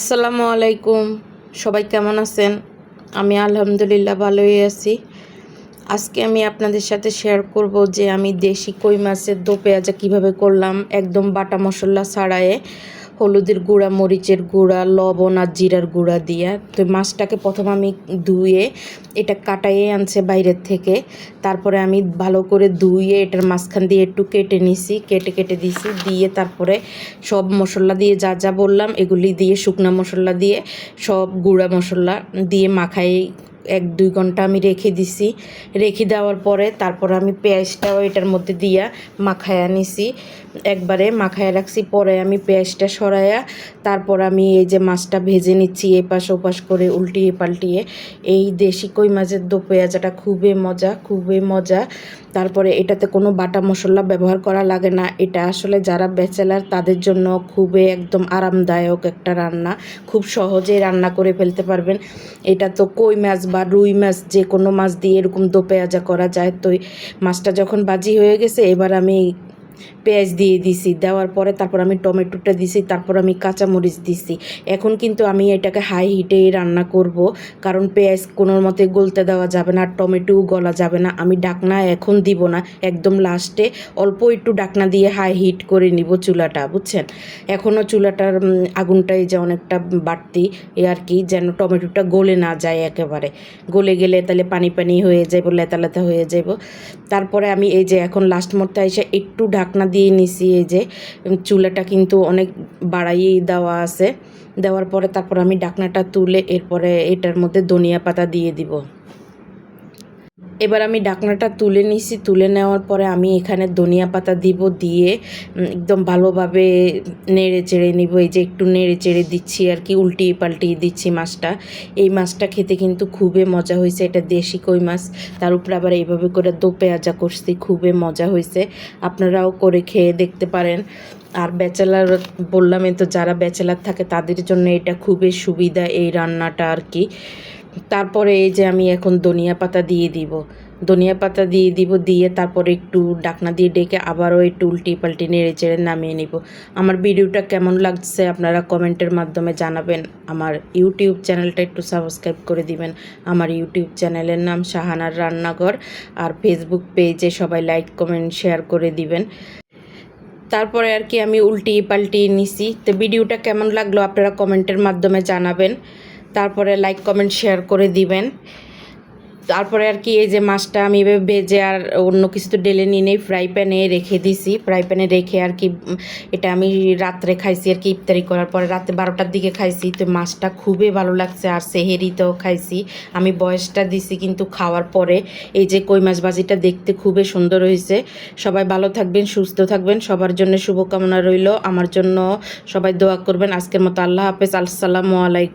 আসসালামু আলাইকুম। সবাই কেমন আছেন? আমি আলহামদুলিল্লাহ ভালোই আছি। আজকে আমি আপনাদের সাথে শেয়ার করব যে আমি দেশি কই মাছের দো পেঁয়াজা কীভাবে করলাম, একদম বাটা মশলা ছাড়ায়ে হলুদের গুঁড়া, মরিচের গুঁড়া, লবণ আর জিরার গুঁড়া দিয়া তো মাছটাকে প্রথম আমি ধুয়ে এটা কাটাইয়ে আনছে বাইরের থেকে। তারপরে আমি ভালো করে ধুয়ে এটার মাঝখান দিয়ে একটু কেটে নিছি, কেটে কেটে দিছি, দিয়ে তারপরে সব মশলা দিয়ে যা যা বললাম এগুলি দিয়ে শুকনা মশলা দিয়ে সব গুঁড়া মশলা দিয়ে মাখাই এক, দুই ঘণ্টা আমি রেখে দিছি। রেখে দেওয়ার পরে তারপর আমি পেঁয়াজটাও এটার মধ্যে দিয়া মাখায়া নিছি। একবারে মাখায়া রাখছি, পরে আমি পেঁয়াজটা সরাইয়া তারপর আমি এই যে মাছটা ভেজে নিচ্ছি এপাশ ওপাশ করে উল্টিয়ে পাল্টিয়ে। এই দেশি কই মাছের দো পেঁয়াজাটা খুবই মজা খুবই মজা। তারপরে এটাতে কোনো বাটা মশলা ব্যবহার করা লাগে না। এটা আসলে যারা ব্যাচেলার তাদের জন্য খুবই একদম আরামদায়ক একটা রান্না। খুব সহজেই রান্না করে ফেলতে পারবেন। এটা তো কই মাছ বা রুই মাছ, যে কোনো মাছ দিয়ে এরকম দোপেয়াজা করা যায়। তো মাছটা যখন বাজি হয়ে গেছে, এবার আমি পেঁয়াজ দিয়ে দিছি, দেওয়ার পরে তারপর আমি টমেটোটা দিছি, তারপর আমি কাঁচামরিচ দিছি। এখন কিন্তু আমি এটাকে হাই হিটেই রান্না করব, কারণ পেঁয়াজ কোনো মতে গলতে দেওয়া যাবে না আর টমেটোও গলা যাবে না। আমি ডাকনা এখন দিব না, একদম লাস্টে অল্প একটু ডাকনা দিয়ে হাই হিট করে নিব চুলাটা, বুঝছেন? এখনও চুলাটার আগুনটাই যে অনেকটা বাড়তি এ আর কি, যেন টমেটোটা গলে না যায় একেবারে। গলে গেলে তাহলে পানি পানি হয়ে যাইব লেতা লেতা হয়ে যাইব। তারপরে আমি এই যে এখন লাস্ট মোড়টা এসে একটু ঢাকনা দিয়ে নিছি এই যে চুলাটা কিন্তু অনেক বাড়াইয়েই দেওয়া আছে। দেওয়ার পরে তারপর আমি ডাকনাটা তুলে এরপরে এটার মধ্যে ধনিয়া পাতা দিয়ে দিব। এবার আমি ডাকনাটা তুলে নিছি, তুলে নেওয়ার পরে আমি এখানে ধনিয়া পাতা দিব, দিয়ে একদম ভালোভাবে নেড়ে চেড়ে নিব। এই যে একটু নেড়ে চেড়ে দিচ্ছি আর কি, উল্টিয়ে পাল্টিয়ে দিচ্ছি মাছটা। এই মাছটা খেতে কিন্তু খুবই মজা হয়েছে, এটা দেশি কই মাছ। তার উপরে আবার এইভাবে করে দো পেঁয়াজা করছি, খুবই মজা হয়েছে। আপনারাও করে খেয়ে দেখতে পারেন। আর ব্যাচেলার, বললামই তো, যারা ব্যাচেলার থাকে তাদের জন্য এটা খুবই সুবিধা এই রান্নাটা আর কি। তারপরে এই যে আমি এখন ধনিয়া পাতা দিয়ে দিব। ধনিয়া পাতা দিয়ে দিব, দিয়ে তারপরে একটু ডাকনা দিয়ে ডেকে আবারও একটু উল্টি পাল্টি নেড়ে চেড়ে নামিয়ে নিব। আমার ভিডিওটা কেমন লাগছে আপনারা কমেন্টের মাধ্যমে জানাবেন। আমার ইউটিউব চ্যানেলটা একটু সাবস্ক্রাইব করে দিবেন। আমার ইউটিউব চ্যানেলের নাম শাহানার রান্নাঘর। আর ফেসবুক পেজে সবাই লাইক কমেন্ট শেয়ার করে দিবেন। তারপরে আর কি আমি উল্টিয়ে পাল্টিয়ে নিছি। তো ভিডিওটা কেমন লাগল আপনারা কমেন্টের মাধ্যমে জানাবেন। তারপরে লাইক কমেন্ট শেয়ার করে দিবেন। তারপরে আর কি এই যে মাছটা আমি এভাবে ভেজে আর অন্য কিছু তো ডেলে নিয়ে নেই ফ্রাই প্যানে রেখে দিছি। ফ্রাই প্যানে রেখে আর কি এটা আমি রাত্রে খাইছি আর কি, ইফতারি করার পরে রাতে বারোটার দিকে খাইছি। তো মাছটা খুবই ভালো লাগছে আর সেহেরিতেও খাইছি। আমি বয়সটা দিছি কিন্তু খাওয়ার পরে এই যে কই মাছ বাজিটা দেখতে খুবই সুন্দর হয়েছে। সবাই ভালো থাকবেন, সুস্থ থাকবেন, সবার জন্য শুভকামনা রইল। আমার জন্য সবাই দোয়া করবেন। আজকের মতো আল্লাহ হাফেজ। আসসালামু আলাইকুম।